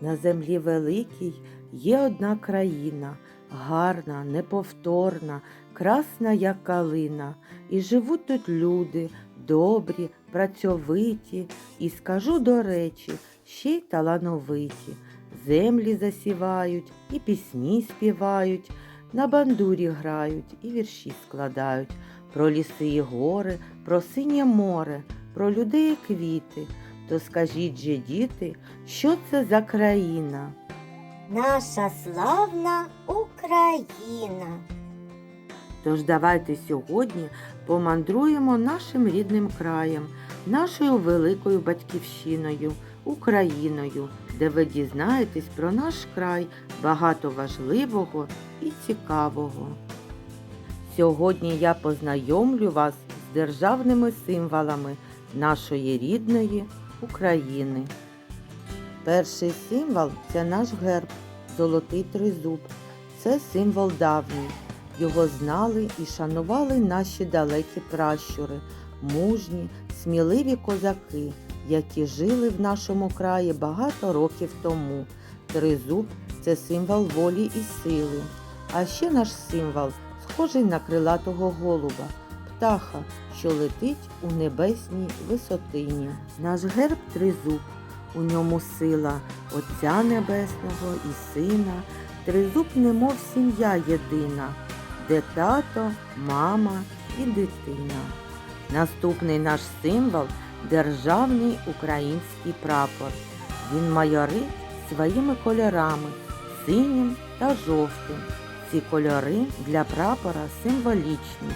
На землі великій є одна країна, гарна, неповторна, красна, як калина, і живуть тут люди, добрі, працьовиті, і скажу до речі, ще й талановиті. Землі засівають, і пісні співають, на бандурі грають і вірші складають про ліси і гори, про синє море, про людей і квіти. То скажіть же, діти, що це за країна? Наша славна Україна. Тож давайте сьогодні помандруємо нашим рідним краєм, нашою великою батьківщиною, Україною, де ви дізнаєтесь про наш край багато важливого і цікавого. Сьогодні я познайомлю вас з державними символами нашої рідної України. Перший символ це наш герб, золотий тризуб. Це символ давній. Його знали і шанували наші далекі пращури, мужні, сміливі козаки, які жили в нашому краї багато років тому. Тризуб це символ волі і сили. А ще наш символ схожий на крилатого голуба, птаха, що летить у небесній висотині. Наш герб тризуб. У ньому сила Отця Небесного і Сина, тризуб, немов сім'я єдина, де тато, мама і дитина. Наступний наш символ державний український прапор. Він майорить своїми кольорами синім та жовтим. Ці кольори для прапора символічні.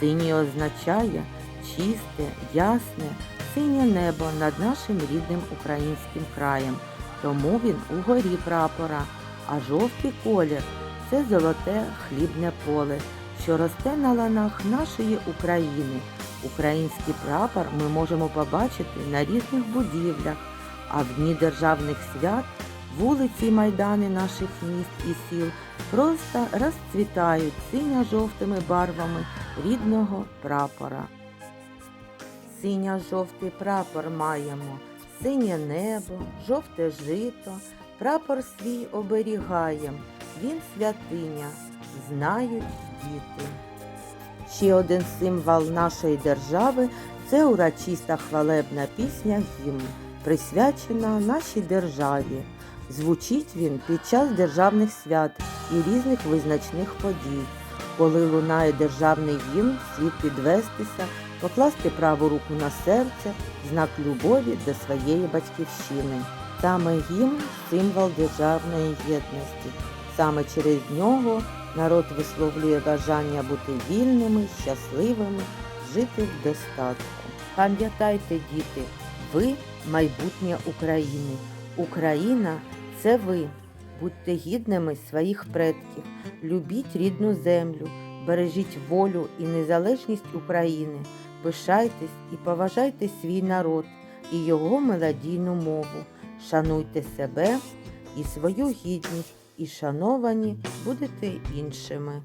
Синій означає чисте, ясне, синє небо над нашим рідним українським краєм, тому він угорі прапора, а жовтий колір це золоте хлібне поле, що росте на ланах нашої України. Український прапор ми можемо побачити на різних будівлях, а в дні державних свят вулиці й майдани наших міст і сіл просто розцвітають синьо-жовтими барвами рідного прапора. Синьо-жовтий прапор маємо, синє небо, жовте жито, прапор свій оберігаєм, він святиня, знають діти. Ще один символ нашої держави це урочиста хвалебна пісня гімн, присвячена нашій державі. Звучить він під час державних свят і різних визначних подій. Коли лунає державний гімн, слід підвестися, покласти праву руку на серце, знак любові до своєї батьківщини. Саме гімн символ державної єдності. Саме через нього народ висловлює бажання бути вільними, щасливими, жити в достатку. Пам'ятайте, діти, ви майбутнє України. Україна це ви. Будьте гідними своїх предків, любіть рідну землю, бережіть волю і незалежність України, пишайтесь і поважайте свій народ і його мелодійну мову, шануйте себе і свою гідність, і шановані будете іншими.